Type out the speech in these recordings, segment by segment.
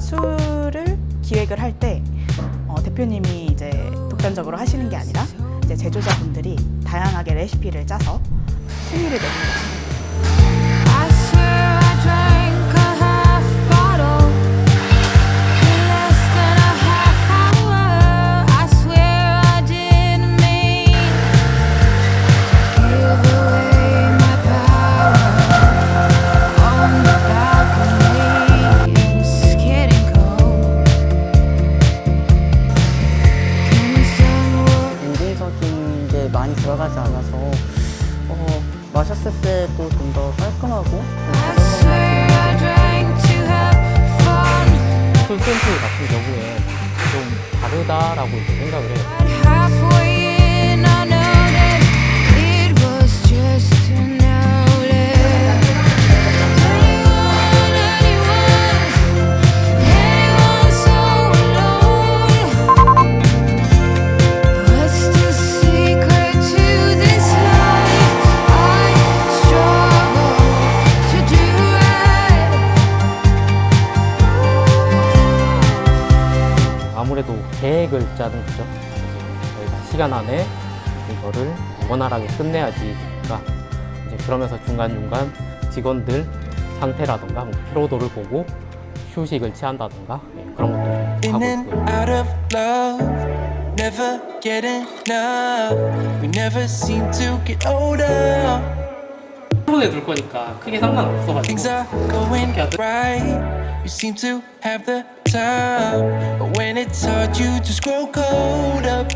술을 기획을 할 때 어, 대표님이 이제 독단적으로 하시는 게 아니라 이제 제조자분들이 다양하게 레시피를 짜서 순위를 내립니다. 들어가지 않아서 어, 마셨을 때도 좀더 깔끔하고 좀 I swear I drank to have fun. 술 샘플 같은 경우에 좀 다르다라고 이제 생각을 해요. 계획을 짜는 거죠. 저희가 시간 안에 이거를 원활하게 끝내야지가 이제 그러면서 중간중간 직원들 상태라던가 뭐 피로도를 보고 휴식을 취한다던가 예, 그런 것도 하고 있고요. out of love, never get enough. We never seem to get older. 프로에 둘 거니까 크게 상관없어가지고 Things are going right. You seem to have the time, but when it's hard, you just grow cold up.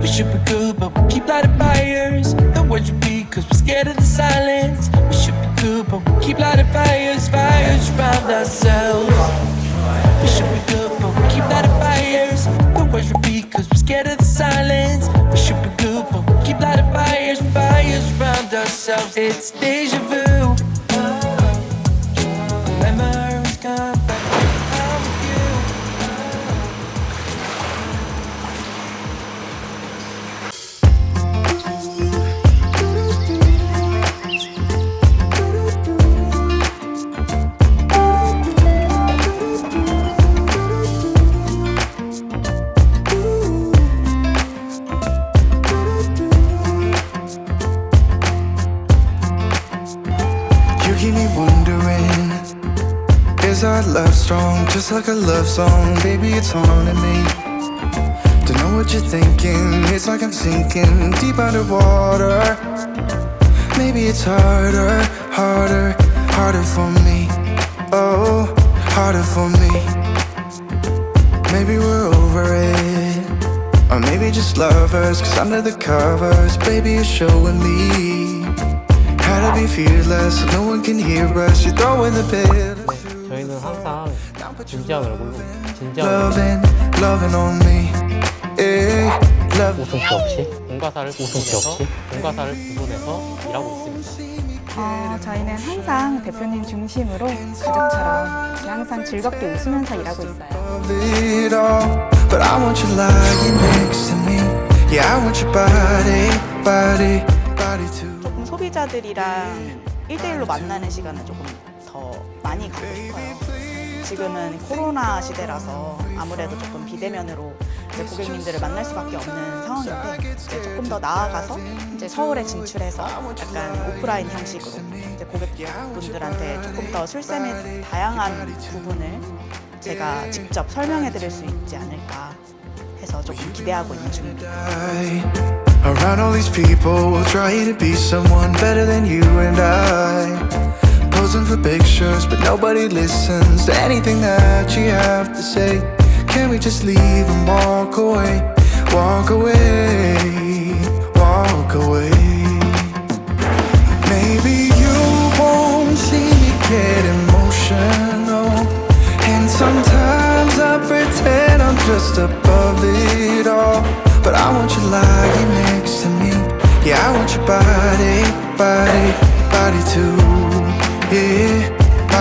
We should be good, but we keep lighting fires. The words repeat, cause we're scared of the silence. We should be good, but we keep lighting fires, fires around ourselves. We should be good, It's deja vu. 'Cause our love strong? Just like a love song, baby, it's haunting me. Don't know what you're thinking, it's like I'm sinking deep underwater. Maybe it's harder, harder, harder for me. Oh, harder for me. Maybe we're over it, or maybe just lovers, cause under the covers, baby, you're showing me. How to be fearless, no one can hear us, you're throwing the bed. 진지한 얼굴로. 진지한 얼굴로. 웃음기 없이? 공과사를 웃음기 없이? 공과사를 구분해서 일하고 있습니다. 어, 저희는 항상 대표님 중심으로 가족처럼 항상 즐겁게 웃으면서 일하고 있어요. 조금 소비자들이랑 1대1로 만나는 시간을 조금 더 많이 갖고 싶어요. 지금은 코로나 시대라서 아무래도 조금 비대면으로 이제 고객님들을 만날 수밖에 없는 상황인데 이제 조금 더 나아가서 이제 서울에 진출해서 약간 오프라인 형식으로 이제 고객분들한테 조금 더 술샘의 다양한 부분을 제가 직접 설명해 드릴 수 있지 않을까 해서 조금 기대하고 있는 중입니다. Around all these people, trying to be someone better than you and I. Posing for pictures, but nobody listens to anything that you have to say. Can we just leave and walk away? Walk away, walk away. Maybe you won't see me get emotional. And sometimes I pretend I'm just above it all. But I want you lying next to me. Yeah, I want your body, body, body too.